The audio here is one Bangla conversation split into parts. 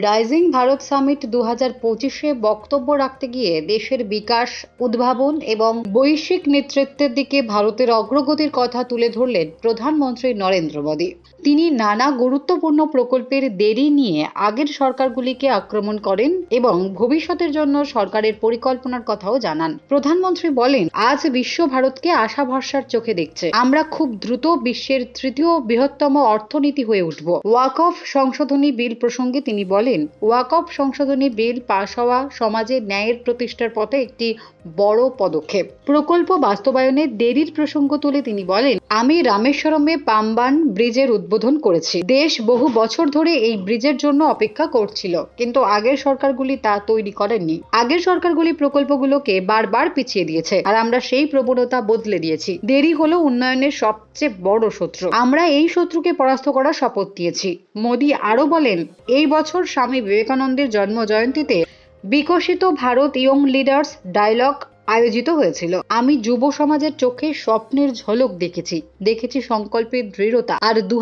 রাইজিং ভারত সামিট দু হাজার পঁচিশে বক্তব্য রাখতে গিয়ে দেশের বিকাশ, উদ্ভাবন এবং বৈশ্বিক নেতৃত্বের দিকে ভারতের অগ্রগতির কথা তুলে ধরলেন প্রধানমন্ত্রী নরেন্দ্র মোদী। তিনি নানা গুরুত্বপূর্ণ প্রকল্পের দেরি নিয়ে আগের সরকারগুলিকে আক্রমণ করেন এবং ভবিষ্যতের জন্য সরকারের পরিকল্পনার কথাও জানান। প্রধানমন্ত্রী বলেন, আজ বিশ্ব ভারতকে আশা ভরসার চোখে দেখছে। আমরা খুব দ্রুত বিশ্বের তৃতীয় বৃহত্তম অর্থনীতি হয়ে উঠব। ওয়াক অফ সংশোধনী বিল প্রসঙ্গে তিনি বলেন ওয়াক অফ সংশোধনী বিল পাশ হওয়া সমাজে ন্যায়ের প্রতিষ্ঠার পথে একটি বড় পদক্ষেপ। প্রকল্প বাস্তবায়নে দেরির প্রসঙ্গ তুলে তিনি বলেন আমি রামেশ্বরমে পাম্বান ব্রিজের উদ্বোধন করেছি। দেশ বহু বছর ধরে এই ব্রিজের জন্য অপেক্ষা করছিল, কিন্তু আগের সরকারগুলি তা তৈরি করেননি। আগের সরকারগুলি প্রকল্পগুলোকে বারবার পিছিয়ে দিয়েছে, আর আমরা সেই প্রবণতা বদলে দিয়েছি। দেরি হলো উন্নয়নের সবচেয়ে বড় শত্রু। আমরা এই শত্রুকে পরাস্ত করার শপথ দিয়েছি। মোদী আরও বলেন, এই বছর স্বামী বিবেকানন্দের জন্ম জয়ন্তীতে বিকশিত ভারত ইয়ং লিডার্স ডায়লগ আয়োজিত হয়েছিল। আমি যুব সমাজের চোখে স্বপ্নের ঝলক দেখেছি। দেখেছি সংকল্পের দৃঢ়তা। আর দু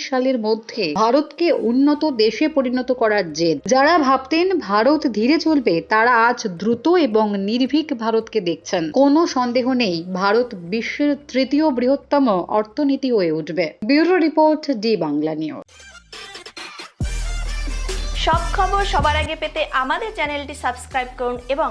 সালের মধ্যে ভারতকে উন্নত দেশে পরিণত করার জেদ। যারা ভাবতেন ভারত ধীরে চলবে, তারা আজ দ্রুত এবং নির্ভীক ভারতকে দেখছেন। কোনো সন্দেহ নেই, ভারত বিশ্বের তৃতীয় বৃহত্তম অর্থনীতি হয়ে উঠবে। Bureau report, D Bangla news. সব খবর সবার আগে পেতে আমাদের চ্যানেলটি সাবস্ক্রাইব করুন এবং